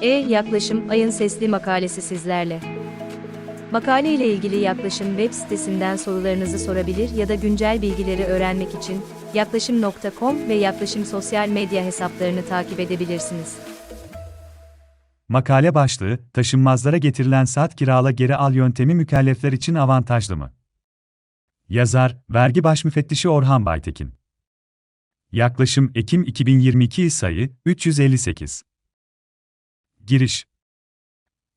E Yaklaşım Ayın Sesli Makalesi sizlerle. Makale ile ilgili Yaklaşım web sitesinden sorularınızı sorabilir ya da güncel bilgileri öğrenmek için yaklaşım.com ve Yaklaşım sosyal medya hesaplarını takip edebilirsiniz. Makale başlığı, taşınmazlara getirilen saat kirala geri al yöntemi mükellefler için avantajlı mı? Yazar, Vergi Başmüfettişi Orhan Baytekin. Yaklaşım Ekim 2022 sayı 358. Giriş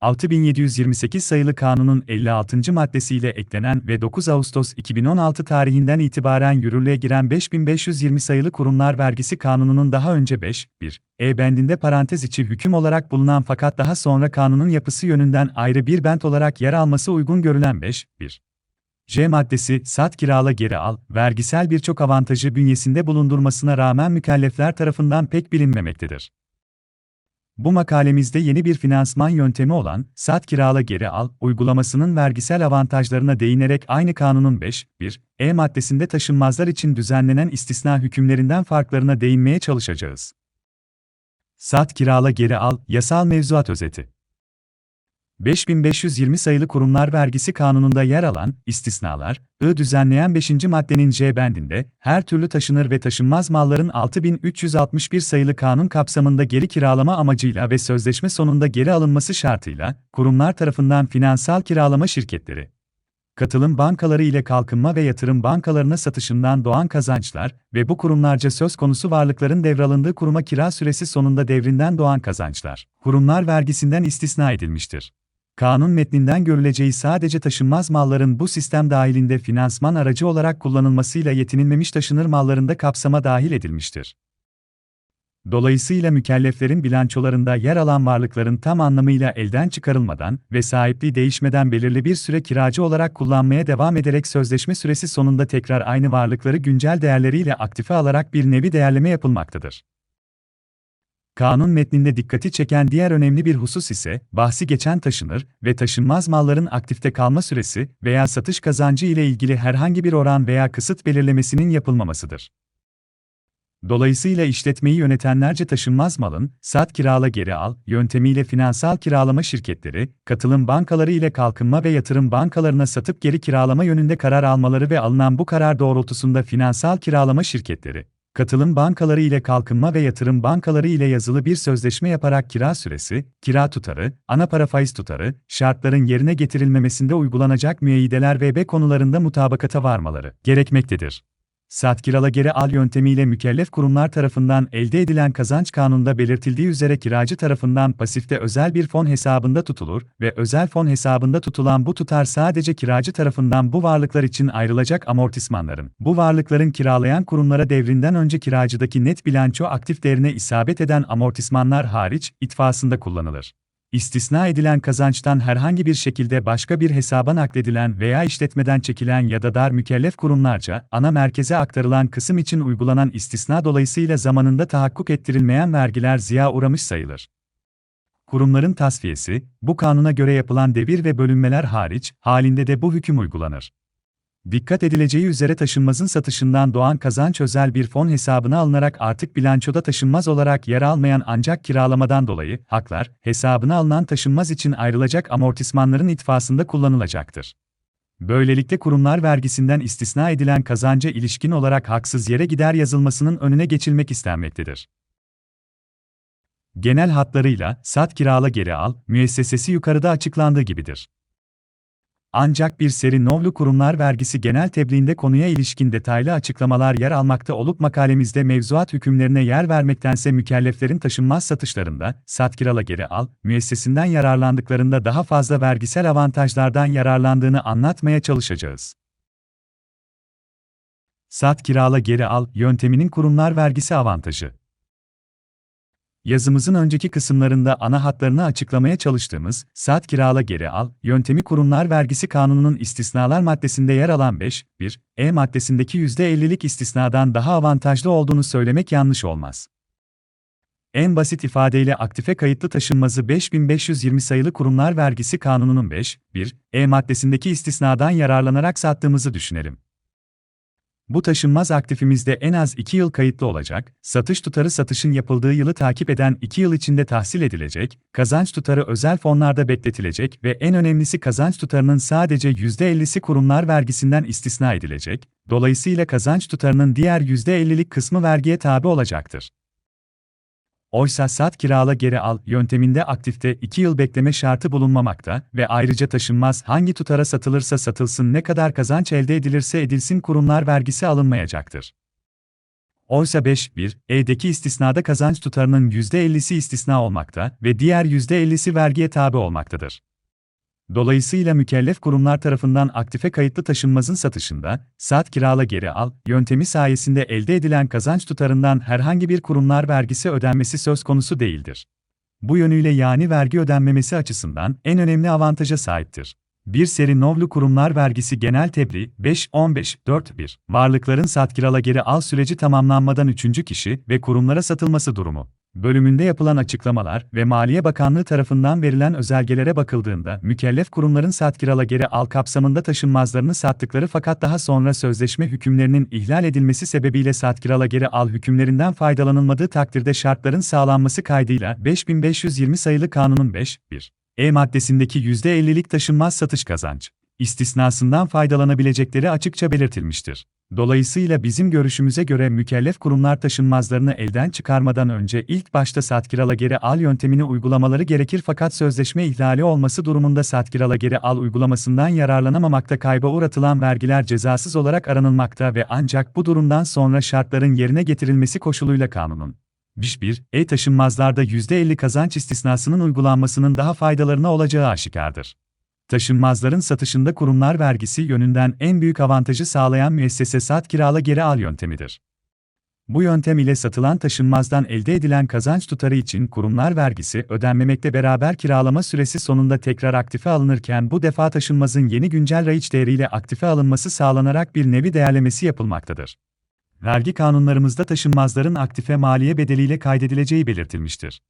6728 sayılı kanunun 56. maddesiyle eklenen ve 9 Ağustos 2016 tarihinden itibaren yürürlüğe giren 5520 sayılı kurumlar vergisi kanununun daha önce 5, 1, E bendinde parantez içi hüküm olarak bulunan fakat daha sonra kanunun yapısı yönünden ayrı bir bent olarak yer alması uygun görülen 5, 1. J maddesi, sat kirala geri al, vergisel birçok avantajı bünyesinde bulundurmasına rağmen mükellefler tarafından pek bilinmemektedir. Bu makalemizde yeni bir finansman yöntemi olan sat kirala geri al uygulamasının vergisel avantajlarına değinerek aynı kanunun 5, 1, E maddesinde taşınmazlar için düzenlenen istisna hükümlerinden farklarına değinmeye çalışacağız. Sat kirala geri al yasal mevzuat özeti 5520 sayılı kurumlar vergisi kanununda yer alan istisnalar, I düzenleyen 5. maddenin C bendinde her türlü taşınır ve taşınmaz malların 6361 sayılı kanun kapsamında geri kiralama amacıyla ve sözleşme sonunda geri alınması şartıyla kurumlar tarafından finansal kiralama şirketleri katılım bankaları ile kalkınma ve yatırım bankalarına satışından doğan kazançlar ve bu kurumlarca söz konusu varlıkların devralındığı kuruma kira süresi sonunda devrinden doğan kazançlar, kurumlar vergisinden istisna edilmiştir. Kanun metninden görüleceği sadece taşınmaz malların bu sistem dahilinde finansman aracı olarak kullanılmasıyla yetinilmemiş taşınır mallarında kapsama dahil edilmiştir. Dolayısıyla mükelleflerin bilançolarında yer alan varlıkların tam anlamıyla elden çıkarılmadan ve sahipliği değişmeden belirli bir süre kiracı olarak kullanmaya devam ederek sözleşme süresi sonunda tekrar aynı varlıkları güncel değerleriyle aktife alarak bir nevi değerleme yapılmaktadır. Kanun metninde dikkati çeken diğer önemli bir husus ise, bahsi geçen taşınır ve taşınmaz malların aktifte kalma süresi veya satış kazancı ile ilgili herhangi bir oran veya kısıt belirlemesinin yapılmamasıdır. Dolayısıyla işletmeyi yönetenlerce taşınmaz malın, sat kirala geri al, yöntemiyle finansal kiralama şirketleri, katılım bankaları ile kalkınma ve yatırım bankalarına satıp geri kiralama yönünde karar almaları ve alınan bu karar doğrultusunda finansal kiralama şirketleri, katılım bankaları ile kalkınma ve yatırım bankaları ile yazılı bir sözleşme yaparak kira süresi, kira tutarı, ana para faiz tutarı, şartların yerine getirilmemesinde uygulanacak müeyyideler ve B konularında mutabakata varmaları gerekmektedir. Sat kirala geri al yöntemiyle mükellef kurumlar tarafından elde edilen kazanç kanunda belirtildiği üzere kiracı tarafından pasifte özel bir fon hesabında tutulur ve özel fon hesabında tutulan bu tutar sadece kiracı tarafından bu varlıklar için ayrılacak amortismanların, bu varlıkların kiralayan kurumlara devrinden önce kiracıdaki net bilanço aktif değerine isabet eden amortismanlar hariç itfasında kullanılır. İstisna edilen kazançtan herhangi bir şekilde başka bir hesaba nakledilen veya işletmeden çekilen ya da dar mükellef kurumlarca ana merkeze aktarılan kısım için uygulanan istisna dolayısıyla zamanında tahakkuk ettirilmeyen vergiler ziya uğramış sayılır. Kurumların tasfiyesi, bu kanuna göre yapılan devir ve bölünmeler hariç, halinde de bu hüküm uygulanır. Dikkat edileceği üzere taşınmazın satışından doğan kazanç özel bir fon hesabına alınarak artık bilançoda taşınmaz olarak yer almayan ancak kiralamadan dolayı haklar hesabına alınan taşınmaz için ayrılacak amortismanların itfasında kullanılacaktır. Böylelikle kurumlar vergisinden istisna edilen kazanca ilişkin olarak haksız yere gider yazılmasının önüne geçilmek istenmektedir. Genel hatlarıyla sat kirala geri al müessesesi yukarıda açıklandığı gibidir. Ancak bir seri novlu kurumlar vergisi genel tebliğinde konuya ilişkin detaylı açıklamalar yer almakta olup makalemizde mevzuat hükümlerine yer vermektense mükelleflerin taşınmaz satışlarında, sat kirala geri al, müessesinden yararlandıklarında daha fazla vergisel avantajlardan yararlandığını anlatmaya çalışacağız. Sat kirala geri al yönteminin kurumlar vergisi avantajı. Yazımızın önceki kısımlarında ana hatlarını açıklamaya çalıştığımız saat kirala geri al yöntemi kurumlar vergisi kanununun istisnalar maddesinde yer alan 5, 1, E maddesindeki %50'lik istisnadan daha avantajlı olduğunu söylemek yanlış olmaz. En basit ifadeyle aktife kayıtlı taşınmazı 5520 sayılı kurumlar vergisi kanununun 5, 1, E maddesindeki istisnadan yararlanarak sattığımızı düşünelim. Bu taşınmaz aktifimizde en az 2 yıl kayıtlı olacak, satış tutarı satışın yapıldığı yılı takip eden 2 yıl içinde tahsil edilecek, kazanç tutarı özel fonlarda bekletilecek ve en önemlisi kazanç tutarının sadece %50'si kurumlar vergisinden istisna edilecek, dolayısıyla kazanç tutarının diğer %50'lik kısmı vergiye tabi olacaktır. Oysa sat kirala geri al yönteminde aktifte 2 yıl bekleme şartı bulunmamakta ve ayrıca taşınmaz hangi tutara satılırsa satılsın ne kadar kazanç elde edilirse edilsin kurumlar vergisi alınmayacaktır. Oysa 5.1, E'deki istisnada kazanç tutarının %50'si istisna olmakta ve diğer %50'si vergiye tabi olmaktadır. Dolayısıyla mükellef kurumlar tarafından aktife kayıtlı taşınmazın satışında, saat kirala geri al yöntemi sayesinde elde edilen kazanç tutarından herhangi bir kurumlar vergisi ödenmesi söz konusu değildir. Bu yönüyle yani vergi ödenmemesi açısından en önemli avantaja sahiptir. Bir seri novlu kurumlar vergisi genel tebliğ 5-15-4-1 varlıkların satkirala geri al süreci tamamlanmadan üçüncü kişi ve kurumlara satılması durumu. Bölümünde yapılan açıklamalar ve Maliye Bakanlığı tarafından verilen özelgelere bakıldığında mükellef kurumların satkirala geri al kapsamında taşınmazlarını sattıkları fakat daha sonra sözleşme hükümlerinin ihlal edilmesi sebebiyle satkirala geri al hükümlerinden faydalanılmadığı takdirde şartların sağlanması kaydıyla 5520 sayılı kanunun 5.1 E maddesindeki %50'lik taşınmaz satış kazanç istisnasından faydalanabilecekleri açıkça belirtilmiştir. Dolayısıyla bizim görüşümüze göre mükellef kurumlar taşınmazlarını elden çıkarmadan önce ilk başta satkirala geri al yöntemini uygulamaları gerekir fakat sözleşme ihlali olması durumunda satkirala geri al uygulamasından yararlanamamakta kayba uğratılan vergiler cezasız olarak aranılmakta ve ancak bu durumdan sonra şartların yerine getirilmesi koşuluyla kanunun 1. E-taşınmazlarda %50 kazanç istisnasının uygulanmasının daha faydalarına olacağı aşikardır taşınmazların satışında kurumlar vergisi yönünden en büyük avantajı sağlayan müessese sat kirala geri al yöntemidir. Bu yöntem ile satılan taşınmazdan elde edilen kazanç tutarı için kurumlar vergisi ödenmemekle beraber kiralama süresi sonunda tekrar aktife alınırken bu defa taşınmazın yeni güncel raiç değeriyle aktife alınması sağlanarak bir nevi değerlemesi yapılmaktadır. Vergi kanunlarımızda taşınmazların aktife maliye bedeliyle kaydedileceği belirtilmiştir.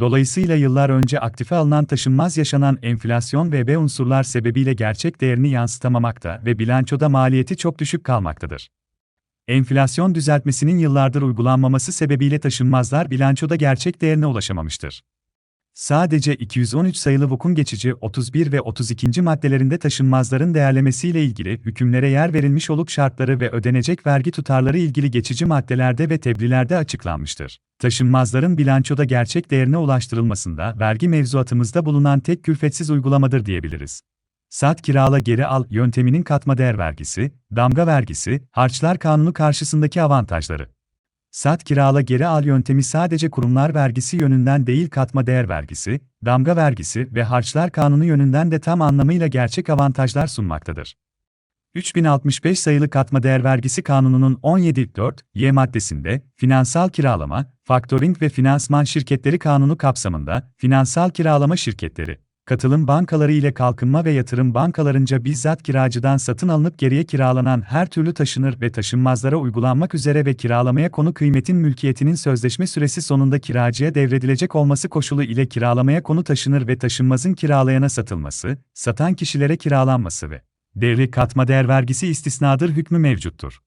Dolayısıyla yıllar önce aktife alınan taşınmaz yaşanan enflasyon ve B unsurlar sebebiyle gerçek değerini yansıtamamakta ve bilançoda maliyeti çok düşük kalmaktadır. Enflasyon düzeltmesinin yıllardır uygulanmaması sebebiyle taşınmazlar bilançoda gerçek değerine ulaşamamıştır. Sadece 213 sayılı VUK'un geçici 31 ve 32. maddelerinde taşınmazların değerlemesiyle ilgili hükümlere yer verilmiş olup şartları ve ödenecek vergi tutarları ilgili geçici maddelerde ve tebliğlerde açıklanmıştır. Taşınmazların bilançoda gerçek değerine ulaştırılmasında vergi mevzuatımızda bulunan tek külfetsiz uygulamadır diyebiliriz. Sat kirala geri al yönteminin katma değer vergisi, damga vergisi, harçlar kanunu karşısındaki avantajları. Sat kirala geri al yöntemi sadece kurumlar vergisi yönünden değil katma değer vergisi, damga vergisi ve harçlar kanunu yönünden de tam anlamıyla gerçek avantajlar sunmaktadır. 3065 sayılı katma değer vergisi kanununun 17.4 Y maddesinde finansal kiralama, faktoring ve finansman şirketleri kanunu kapsamında finansal kiralama şirketleri katılım bankaları ile kalkınma ve yatırım bankalarınca bizzat kiracıdan satın alınıp geriye kiralanan her türlü taşınır ve taşınmazlara uygulanmak üzere ve kiralamaya konu kıymetin mülkiyetinin sözleşme süresi sonunda kiracıya devredilecek olması koşulu ile kiralamaya konu taşınır ve taşınmazın kiralayana satılması, satan kişilere kiralanması ve devri katma değer vergisi istisnadır hükmü mevcuttur.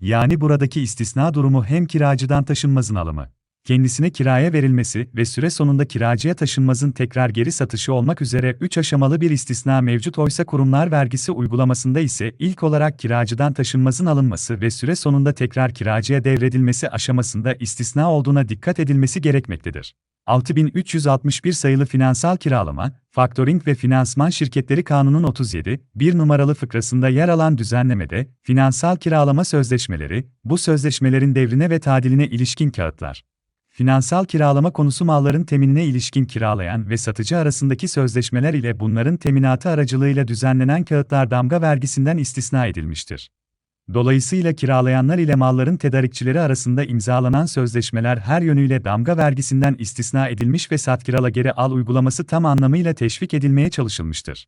Yani buradaki istisna durumu hem kiracıdan taşınmazın alımı, kendisine kiraya verilmesi ve süre sonunda kiracıya taşınmazın tekrar geri satışı olmak üzere 3 aşamalı bir istisna mevcut oysa kurumlar vergisi uygulamasında ise ilk olarak kiracıdan taşınmazın alınması ve süre sonunda tekrar kiracıya devredilmesi aşamasında istisna olduğuna dikkat edilmesi gerekmektedir. 6361 sayılı finansal kiralama, faktoring ve finansman şirketleri kanunun 37, 1 numaralı fıkrasında yer alan düzenlemede, finansal kiralama sözleşmeleri, bu sözleşmelerin devrine ve tadiline ilişkin kağıtlar, Finansal kiralama konusu malların teminine ilişkin kiralayan ve satıcı arasındaki sözleşmeler ile bunların teminatı aracılığıyla düzenlenen kağıtlar damga vergisinden istisna edilmiştir. Dolayısıyla kiralayanlar ile malların tedarikçileri arasında imzalanan sözleşmeler her yönüyle damga vergisinden istisna edilmiş ve satkirala geri al uygulaması tam anlamıyla teşvik edilmeye çalışılmıştır.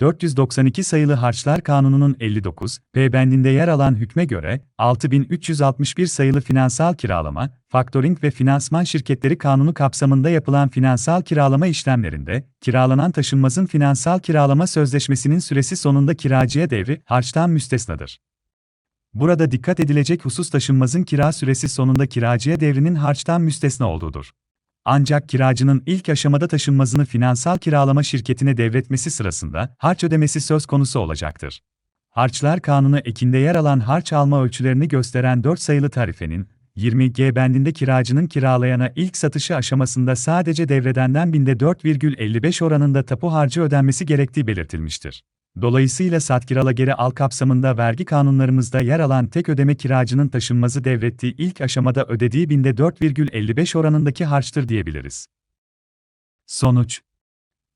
492 sayılı Harçlar Kanunu'nun 59 P bendinde yer alan hükme göre 6361 sayılı finansal kiralama, faktoring ve finansman şirketleri kanunu kapsamında yapılan finansal kiralama işlemlerinde kiralanan taşınmazın finansal kiralama sözleşmesinin süresi sonunda kiracıya devri harçtan müstesnadır. Burada dikkat edilecek husus taşınmazın kira süresi sonunda kiracıya devrinin harçtan müstesna olduğudur. Ancak kiracının ilk aşamada taşınmazını finansal kiralama şirketine devretmesi sırasında harç ödemesi söz konusu olacaktır. Harçlar Kanunu ekinde yer alan harç alma ölçülerini gösteren 4 sayılı tarifenin 20G bendinde kiracının kiralayana ilk satışı aşamasında sadece devredenden binde 4,55 oranında tapu harcı ödenmesi gerektiği belirtilmiştir. Dolayısıyla satkirala geri al kapsamında vergi kanunlarımızda yer alan tek ödeme kiracının taşınmazı devrettiği ilk aşamada ödediği binde 4,55 oranındaki harçtır diyebiliriz. Sonuç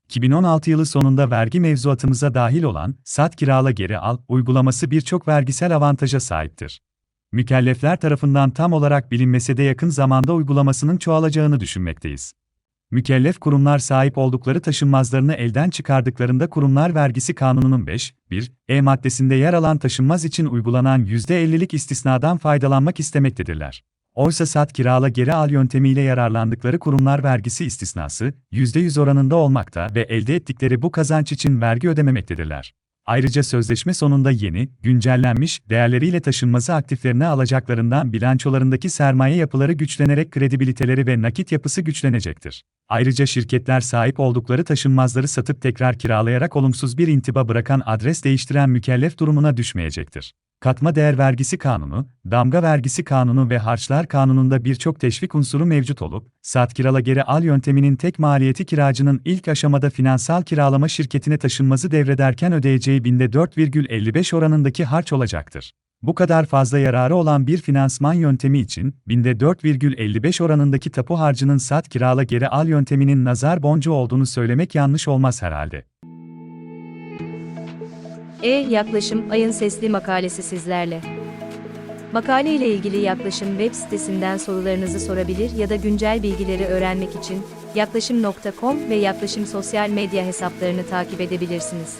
2016 yılı sonunda vergi mevzuatımıza dahil olan Sat Kirala Geri Al uygulaması birçok vergisel avantaja sahiptir. Mükellefler tarafından tam olarak bilinmese de yakın zamanda uygulamasının çoğalacağını düşünmekteyiz. Mükellef kurumlar sahip oldukları taşınmazlarını elden çıkardıklarında kurumlar vergisi kanununun 5, 1, E maddesinde yer alan taşınmaz için uygulanan %50'lik istisnadan faydalanmak istemektedirler. Oysa sat kirala geri al yöntemiyle yararlandıkları kurumlar vergisi istisnası, %100 oranında olmakta ve elde ettikleri bu kazanç için vergi ödememektedirler. Ayrıca sözleşme sonunda yeni, güncellenmiş, değerleriyle taşınması aktiflerine alacaklarından bilançolarındaki sermaye yapıları güçlenerek kredibiliteleri ve nakit yapısı güçlenecektir. Ayrıca şirketler sahip oldukları taşınmazları satıp tekrar kiralayarak olumsuz bir intiba bırakan adres değiştiren mükellef durumuna düşmeyecektir. Katma değer vergisi kanunu, damga vergisi kanunu ve harçlar kanununda birçok teşvik unsuru mevcut olup, sat kirala geri al yönteminin tek maliyeti kiracının ilk aşamada finansal kiralama şirketine taşınmazı devrederken ödeyeceği binde 4,55 oranındaki harç olacaktır. Bu kadar fazla yararı olan bir finansman yöntemi için, binde 4,55 oranındaki tapu harcının sat kirala geri al yönteminin nazar boncuğu olduğunu söylemek yanlış olmaz herhalde. E yaklaşım ayın sesli makalesi sizlerle. Makale ile ilgili yaklaşım web sitesinden sorularınızı sorabilir ya da güncel bilgileri öğrenmek için yaklaşım.com ve yaklaşım sosyal medya hesaplarını takip edebilirsiniz.